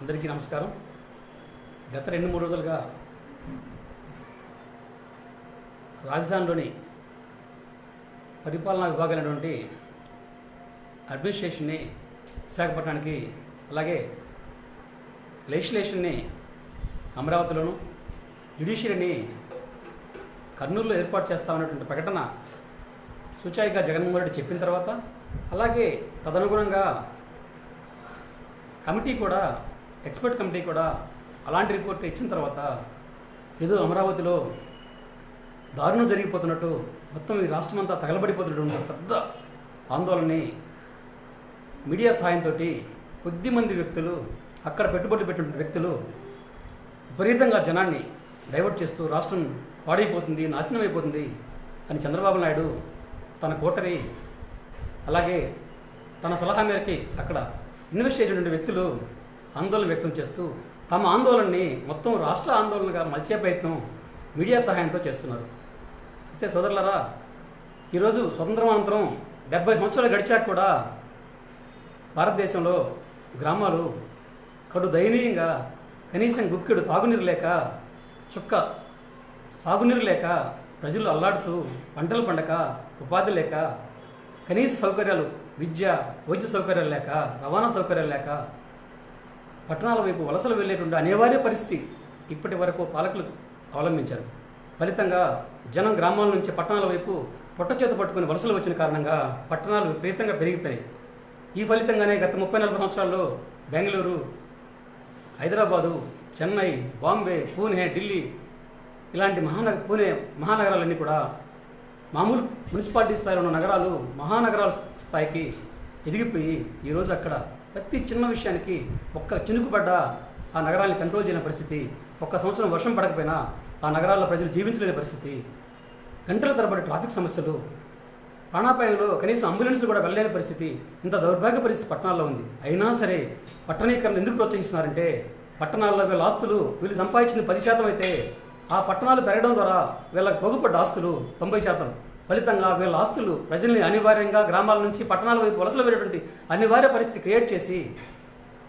అందరికీ నమస్కారం. గత రెండు మూడు రోజులుగా రాజధానిలోని పరిపాలనా విభాగాలైనటువంటి అడ్మినిస్ట్రేషన్ని విశాఖపట్నానికి అలాగే లెజిస్లేషన్ని అమరావతిలోను జ్యుడిషియరీని కర్నూలులో ఏర్పాటు చేస్తామన్నటువంటి ప్రకటన సుచాయిగా జగన్మోహన్ రెడ్డి చెప్పిన తర్వాత అలాగే తదనుగుణంగా కమిటీ కూడా ఎక్స్పర్ట్ కమిటీ కూడా అలాంటి రిపోర్ట్ ఇచ్చిన తర్వాత ఏదో అమరావతిలో దారుణం జరిగిపోతున్నట్టు మొత్తం ఈ రాష్ట్రం అంతా తగలబడిపోతున్నటువంటి పెద్ద ఆందోళనని మీడియా సాయంతో కొద్దిమంది వ్యక్తులు అక్కడ పెట్టుబడులు పెట్టిన వ్యక్తులు విపరీతంగా జనాన్ని డైవర్ట్ చేస్తూ రాష్ట్రం పాడైపోతుంది నాశనం అయిపోతుంది అని చంద్రబాబు నాయుడు తన కోటరి అలాగే తన సలహా మేరకి అక్కడ ఇన్వెస్ట్ చేసినటువంటి వ్యక్తులు ఆందోళన వ్యక్తం చేస్తూ తమ ఆందోళనని మొత్తం రాష్ట్ర ఆందోళనగా మలిచే ప్రయత్నం మీడియా సహాయంతో చేస్తున్నారు. అయితే సోదరులరా ఈరోజు స్వతంత్రం అనంతరం డెబ్బై సంవత్సరాలు గడిచాక కూడా భారతదేశంలో గ్రామాలు కడు దయనీయంగా కనీసం గుక్కెడు తాగునీరు లేక చుక్క సాగునీరు లేక ప్రజలు అల్లాడుతూ పంటలు పండక ఉపాధి లేక కనీస సౌకర్యాలు విద్య వైద్య సౌకర్యాలు లేక రవాణా సౌకర్యాలు లేక పట్టణాల వైపు వలసలు వెళ్ళేటువంటి అనివార్య పరిస్థితి ఇప్పటి వరకు పాలకులు అవలంబించారు. ఫలితంగా జనం గ్రామాల నుంచి పట్టణాల వైపు పొట్టచేత పట్టుకుని వలసలు వచ్చిన కారణంగా పట్టణాలు విపరీతంగా పెరిగిపోయాయి. ఈ ఫలితంగానే గత ముప్పై నలభై సంవత్సరాల్లో బెంగళూరు హైదరాబాదు చెన్నై బాంబే పూణే ఢిల్లీ ఇలాంటి మహానగ పూణే మహానగరాలన్నీ కూడా మామూలు మున్సిపాలిటీ స్థాయిలో ఉన్న నగరాలు మహానగరాల స్థాయికి ఎదిగిపోయి ఈరోజు అక్కడ ప్రతి చిన్న విషయానికి ఒక్క చినుకుపడ్డ ఆ నగరాన్ని కంట్రోల్ చేయని పరిస్థితి ఒక్క సంవత్సరం వర్షం పడకపోయినా ఆ నగరాల్లో ప్రజలు జీవించలేని పరిస్థితి. గంటల తరబడి ట్రాఫిక్ సమస్యలు ప్రాణాపాయంలో కనీసం అంబులెన్స్లు కూడా వెళ్ళలేని పరిస్థితి ఇంత దౌర్భాగ్య పరిస్థితి పట్టణాల్లో ఉంది. అయినా సరే పట్టణీకరణ ఎందుకు ప్రోత్సహిస్తున్నారంటే పట్టణాల్లో వీళ్ళ ఆస్తులు వీళ్ళు సంపాదించింది పది శాతం అయితే ఆ పట్టణాలు పెరగడం ద్వారా వీళ్ళకి పొగుపడ్డ ఆస్తులు తొంభై శాతం. ఫలితంగా వీళ్ళ ఆస్తులు ప్రజల్ని అనివార్యంగా గ్రామాల నుంచి పట్టణాల వైపు వలసలు వెళ్ళేటువంటి అనివార్య పరిస్థితి క్రియేట్ చేసి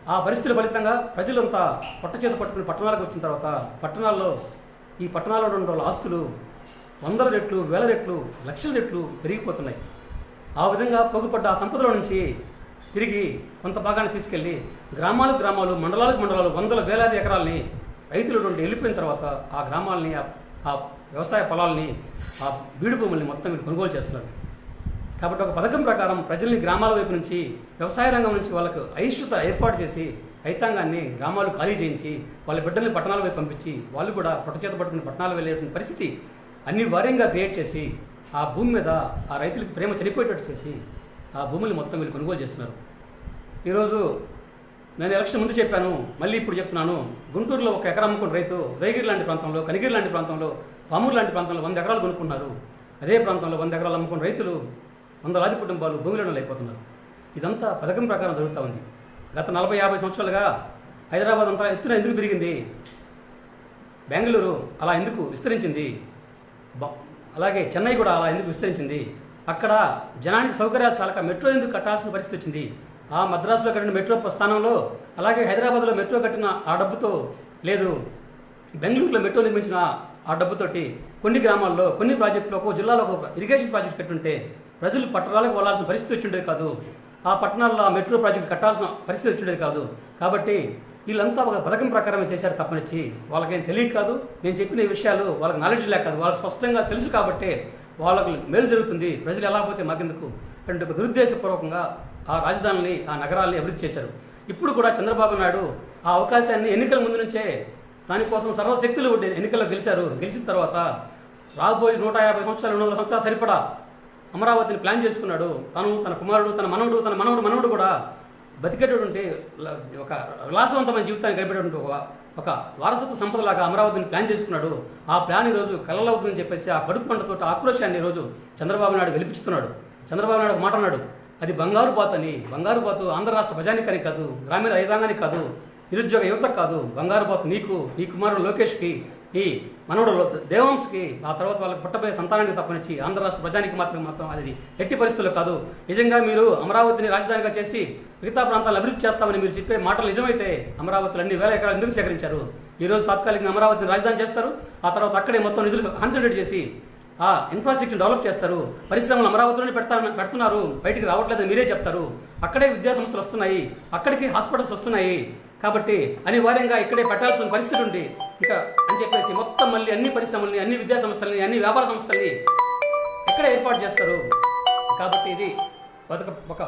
ఆ పరిస్థితుల ఫలితంగా ప్రజలంతా పొట్ట చేత పట్టుకుని పట్టణాలకు వచ్చిన తర్వాత పట్టణాల్లో ఈ పట్టణాల్లో ఉన్న వాళ్ళ ఆస్తులు వందల రెట్లు వేల రెట్లు లక్షల రెట్లు పెరిగిపోతున్నాయి. ఆ విధంగా పొగుపడ్డ ఆ సంపదల నుంచి తిరిగి కొంత భాగాన్ని తీసుకెళ్ళి గ్రామాలు గ్రామాలు మండలాలకు మండలాలు వందల వేలాది ఎకరాలని రైతుల నుండి వెళ్ళిపోయిన తర్వాత ఆ గ్రామాలని ఆ వ్యవసాయ పొలాల్ని ఆ బీడు భూముల్ని మొత్తం మీరు కొనుగోలు చేస్తున్నారు. కాబట్టి ఒక పథకం ప్రకారం ప్రజల్ని గ్రామాల వైపు నుంచి వ్యవసాయ రంగం నుంచి వాళ్ళకు అయిష్టత ఏర్పాటు చేసి రైతాంగాన్ని గ్రామాలు ఖాళీ చేయించి వాళ్ళ బిడ్డల్ని పట్టణాల వైపు పంపించి వాళ్ళు కూడా పొట్టచేత పట్టుకుని పట్టణాలు వెళ్ళేటువంటి పరిస్థితి అనివార్యంగా క్రియేట్ చేసి ఆ భూమి మీద ఆ రైతులకు ప్రేమ చనిపోయేటట్టు చేసి ఆ భూముల్ని మొత్తం వీళ్ళు కొనుగోలు చేస్తున్నారు. ఈరోజు నేను ఎలక్షన్ ముందు చెప్పాను మళ్ళీ ఇప్పుడు చెప్తున్నాను. గుంటూరులో ఒక ఎకరం అమ్ముకున్న రైతు ఉదయగిరి లాంటి ప్రాంతంలో కనిగిరి లాంటి ప్రాంతంలో పామూరు లాంటి ప్రాంతంలో వంద ఎకరాలు కొనుక్కున్నారు. అదే ప్రాంతంలో వంద ఎకరాలు అమ్ముకున్న రైతులు వందలాది కుటుంబాలు భూమిలో అయిపోతున్నారు ఇదంతా పథకం ప్రకారం జరుగుతూ ఉంది. గత నలభై యాభై సంవత్సరాలుగా హైదరాబాద్ అంతా ఎత్తున ఎందుకు పెరిగింది? బెంగళూరు అలా ఎందుకు విస్తరించింది? బ- అలాగే చెన్నై కూడా అలా ఎందుకు విస్తరించింది? అక్కడ జనానికి సౌకర్యాలు చాలక మెట్రో ఎందుకు కట్టాల్సిన పరిస్థితి వచ్చింది? ఆ మద్రాసులో కట్టిన మెట్రో స్థానంలో అలాగే హైదరాబాద్లో మెట్రో కట్టిన ఆ డబ్బుతో లేదు బెంగళూరులో మెట్రో నిర్మించిన ఆ డబ్బుతోటి కొన్ని గ్రామాల్లో కొన్ని ప్రాజెక్టులో ఒక జిల్లాలో ఒక ఇరిగేషన్ ప్రాజెక్ట్ కట్టుంటే ప్రజలు పట్టణాలకు వెళ్ళాల్సిన పరిస్థితి వచ్చిండేది కాదు. ఆ పట్టణాల్లో ఆ మెట్రో ప్రాజెక్ట్ కట్టాల్సిన పరిస్థితి వచ్చిండేది కాదు. కాబట్టి వీళ్ళంతా ఒక పథకం ప్రకారమే చేశారు తప్పనిచ్చి. వాళ్ళకేం తెలియదు కాదు. నేను చెప్పిన ఈ విషయాలు వాళ్ళకి నాలెడ్జ్ లేక కాదు. వాళ్ళకి స్పష్టంగా తెలుసు కాబట్టి వాళ్ళకు మేలు జరుగుతుంది. ప్రజలు ఎలా పోతే మాకెందుకు? అంటే ఒక దురుద్దేశపూర్వకంగా ఆ రాజధానిని ఆ నగరాల్ని అభివృద్ధి చేశారు. ఇప్పుడు కూడా చంద్రబాబు నాయుడు ఆ అవకాశాన్ని ఎన్నికల ముందు నుంచే దానికోసం సర్వశక్తులు ఒడ్డి ఎన్నికల్లో గెలిచారు. గెలిచిన తర్వాత రాబోయే నూట యాభై సంవత్సరాలు రెండు వందల సంవత్సరాలు సరిపడా అమరావతిని ప్లాన్ చేసుకున్నాడు. తను తన కుమారుడు తన మనవడు తన మనవడు మనవడు కూడా బతికేటటువంటి ఒక విలాసవంతమైన జీవితాన్ని గడిపేటటువంటి ఒక ఒక వారసత్వ సంపదలాగా అమరావతిని ప్లాన్ చేసుకున్నాడు. ఆ ప్లాన్ ఈరోజు కలలవుతుందని చెప్పేసి ఆ కడుపు పంటతో ఆక్రోశాన్ని ఈరోజు చంద్రబాబు నాయుడు వెలిపిస్తున్నాడు. చంద్రబాబు నాయుడు ఒక మాట అన్నాడు. అది బంగారు బాతు అని. బంగారు బాతు ఆంధ్ర రాష్ట్ర ప్రజానికానికి కాదు గ్రామీణ రైతాంగానికి కాదు నిరుద్యోగ యువత కాదు. బంగారు బాతు నీకు నీ కుమారుడు లోకేష్కి ఈ మనవడు దేవంశకి ఆ తర్వాత వాళ్ళకి పుట్టబోయే సంతానానికి తప్పనిచ్చి ఆంధ్ర రాష్ట్ర ప్రజానికి మాత్రం మాత్రం అది ఎట్టి పరిస్థితుల్లో కాదు. నిజంగా మీరు అమరావతిని రాజధానిగా చేసి మిగతా ప్రాంతాలను అభివృద్ధి చేస్తామని మీరు చెప్పే మాటలు నిజమైతే అమరావతిలో అన్ని వేల ఎకరాలు ఎందుకు సేకరించారు? ఈ రోజు తాత్కాలికంగా అమరావతిని రాజధాని చేస్తారు. ఆ తర్వాత అక్కడే మొత్తం నిధులు కాన్సన్ట్రేట్ చేసి ఇన్ఫ్రాస్ట్రక్చర్ డెవలప్ చేస్తారు పరిశ్రమలు అమరావతిలోనే పెడతారు పెడుతున్నారు బయటికి రావట్లేదని మీరే చెప్తారు. అక్కడే విద్యా సంస్థలు వస్తున్నాయి అక్కడికి హాస్పిటల్స్ వస్తున్నాయి. కాబట్టి అనివార్యంగా ఇక్కడే పెట్టాల్సిన పరిస్థితి ఉంది. ఇంకా అని చెప్పేసి మొత్తం మళ్ళీ అన్ని పరిశ్రమల్ని అన్ని విద్యా సంస్థల్ని అన్ని వ్యాపార సంస్థల్ని ఎక్కడ ఏర్పాటు చేస్తారు. కాబట్టి ఇది ఒక ఒక